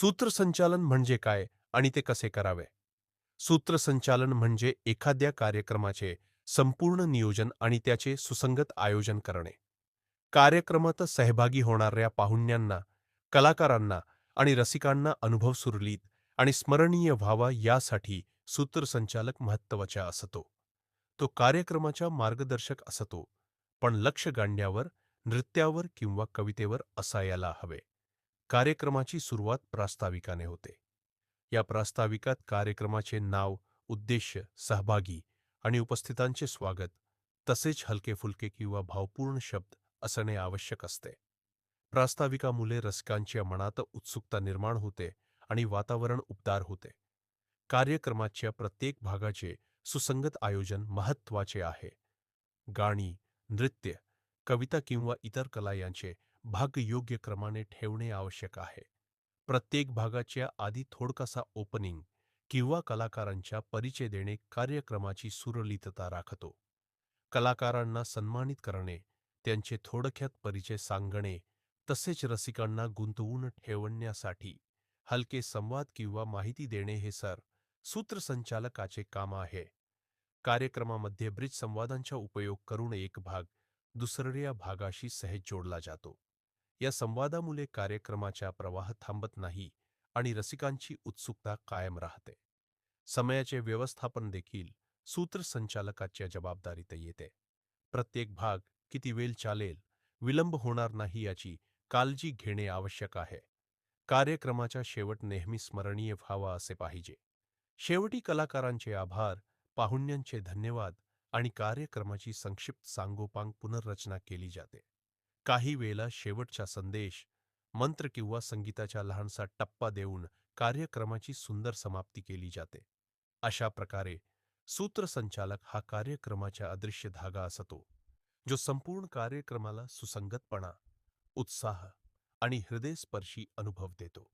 सूत्रसंचालन म्हणजे काय आणि ते कसे करावे? सूत्रसंचालन म्हणजे एखाद्या कार्यक्रमाचे संपूर्ण नियोजन आणि त्याचे सुसंगत आयोजन करणे. कार्यक्रमात सहभागी होणाऱ्या पाहुण्यांना कलाकारांना आणि रसिकांना अनुभव सुरलीत आणि स्मरणीय व्हावा यासाठी सूत्रसंचालक महत्त्वाचा असतो. तो कार्यक्रमाचा मार्गदर्शक असतो पण लक्ष गांड्यावर नृत्यावर किंवा कवितेवर असायला हवे. कार्यक्रमाची सुरुवात प्रास्ताविकाने होते. या प्रास्ताविकात कार्यक्रमाचे नाव उद्देश सहभागी आणि उपस्थितांचे स्वागत तसेच हलके फुलके किंवा भावपूर्ण शब्द असणे आवश्यक असते. प्रास्ताविकामुळे रसिकांच्या मनात उत्सुकता निर्माण होते आणि वातावरण उबदार होते. कार्यक्रमाच्या प्रत्येक भागाचे सुसंगत आयोजन महत्त्वाचे आहे. गाणी नृत्य कविता किंवा इतर कला यांचे भाग योग्य क्रमाने ठेवणे आवश्यक आहे. प्रत्येक भागाच्या आधी थोडकासा ओपनिंग किंवा कलाकारांचा परिचय देणे कार्यक्रमाची सुरळीतता राखतो. कलाकारांना सन्मानित करणे त्यांचे थोडक्यात परिचय सांगणे तसेच रसिकांना गुंतवून ठेवण्यासाठी हलके संवाद किंवा माहिती देणे हे सर सूत्रसंचालकाचे काम आहे. कार्यक्रमामध्ये ब्रिज संवादांचा उपयोग करून एक भाग दुसऱ्या भागाशी सहज जोडला जातो. या संवादामुळे कार्यक्रमाच्या प्रवाह थांबत नाही आणि रसिकांची उत्सुकता कायम राहते. समयाचे व्यवस्थापन देखील सूत्रसंचालकाच्या जबाबदारीत येते. प्रत्येक भाग किती वेळ चालेल विलंब होणार नाही याची काळजी घेणे आवश्यक आहे. कार्यक्रमाचा शेवट नेहमी स्मरणीय व्हावा असे पाहिजे. शेवटी कलाकारांचे आभार पाहुण्यांचे धन्यवाद आणि कार्यक्रमाची संक्षिप्त सांगोपांग पुनर्रचना केली जाते. काही वेळेला शेवटचा संदेश मंत्र किंवा संगीताच्या लहानसा टप्पा देऊन कार्यक्रमाची सुंदर समाप्ती केली जाते. अशा प्रकारे सूत्रसंचालक हा कार्यक्रमाच्या अदृश्य धागा असतो जो संपूर्ण कार्यक्रमाला सुसंगतपणा उत्साह आणि हृदयस्पर्शी अनुभव देतो.